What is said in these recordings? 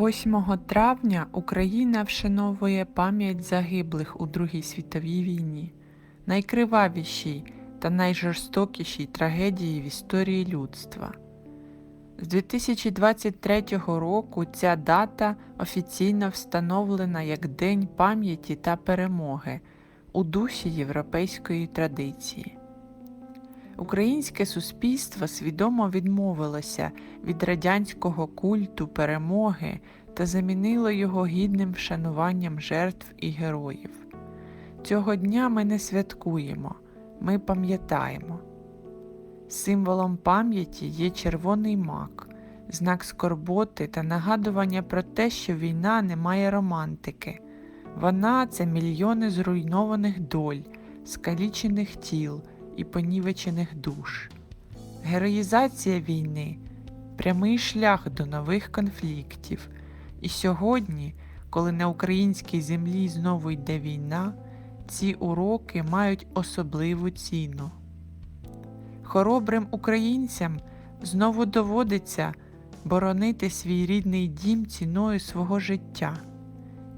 8 травня Україна вшановує пам'ять загиблих у Другій світовій війні, найкривавішій та найжорстокішій трагедії в історії людства. З 2023 року ця дата офіційно встановлена як День пам'яті та перемоги у дусі європейської традиції. Українське суспільство свідомо відмовилося від радянського культу перемоги та замінило його гідним вшануванням жертв і героїв. Цього дня ми не святкуємо, ми пам'ятаємо. Символом пам'яті є червоний мак, знак скорботи та нагадування про те, що війна не має романтики. Вона це мільйони зруйнованих доль, скалічених тіл і понівечених душ. Героїзація війни прямий шлях до нових конфліктів. І сьогодні, коли на українській землі знову йде війна, ці уроки мають особливу ціну. Хоробрим українцям знову доводиться боронити свій рідний дім ціною свого життя.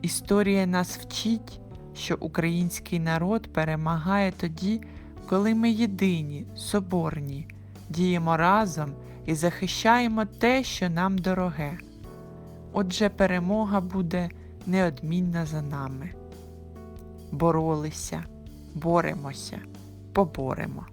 Історія нас вчить, що український народ перемагає тоді, коли ми єдині, соборні, діємо разом і захищаємо те, що нам дороге. Отже, перемога буде неодмінна за нами. Боролися, боремося, поборемо.